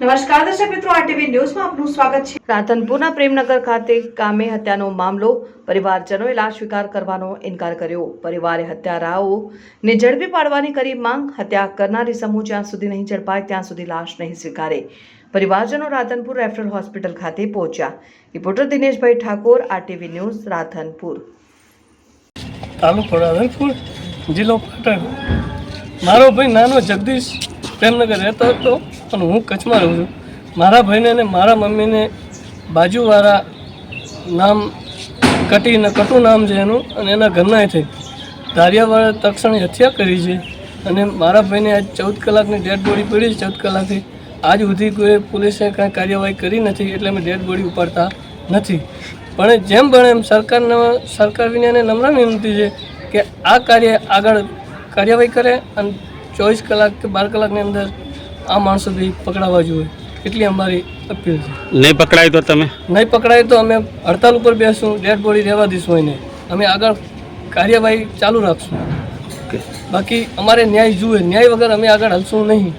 નમસ્કાર દર્શક મિત્રો આરટીવી ન્યૂઝમાં આપનું સ્વાગત છે. રાધનપુરના પ્રેમનગર ખાતે કામે હત્યાનો મામલો પરિવારજનોએ લાશ સ્વીકાર કરવાનો ઇનકાર કર્યો. પરિવારે હત્યારાઓને ઝડપી પાડવાની કરી માંગ. હત્યા કરનારી સમૂહ જ્યાં સુધી નહીં ઝડપાય ત્યાં સુધી લાશ નહીં સ્વીકારે. પરિવારજનો રાધનપુર રેફરલ હોસ્પિટલ ખાતે પહોંચ્યા. Reporter Dineshbhai Thakor RTV news Radhanpur. તાલુકો રાધનપુર જિલ્લો પાટણ. મારો ભાઈ નાનો જગદીશ પ્રેમનગર રહેતો હતો. અને હું કચ્છમાં રહું છું. મારા ભાઈને અને મારા મમ્મીને બાજુવાળા નામ કટીને કટુ નામ છે એનું અને એના ઘરના થઈ ધારિયાવાળા તક્ષણે હત્યા કરી છે અને મારા ભાઈને આજ ચૌદ કલાકની ડેડ બોડી પડી છે, ચૌદ કલાકથી. આજ સુધી કોઈ પોલીસે કાંઈ કાર્યવાહી કરી નથી એટલે અમે ડેડ બોડી ઉપાડતા નથી. પણ જેમ ભણે એમ સરકારને સરકાર વિનાને નમ્ર વિનંતી છે કે આ કાર્ય આગળ કાર્યવાહી કરે અને ચોવીસ કલાક કે બાર કલાકની અંદર આ માણસો બી પકડાવવા જોઈએ. એટલી અમારી અપીલ છે. નહીં પકડાય તો તમે? નહીં પકડાય તો અમે હડતાલ ઉપર બેસું ડેડ બોડી રહેવા દઈશું એને. અમે આગળ કાર્યવાહી ચાલુ રાખશું. બાકી અમારે ન્યાય જુએ ન્યાય વગર અમે આગળ હલશું નહીં.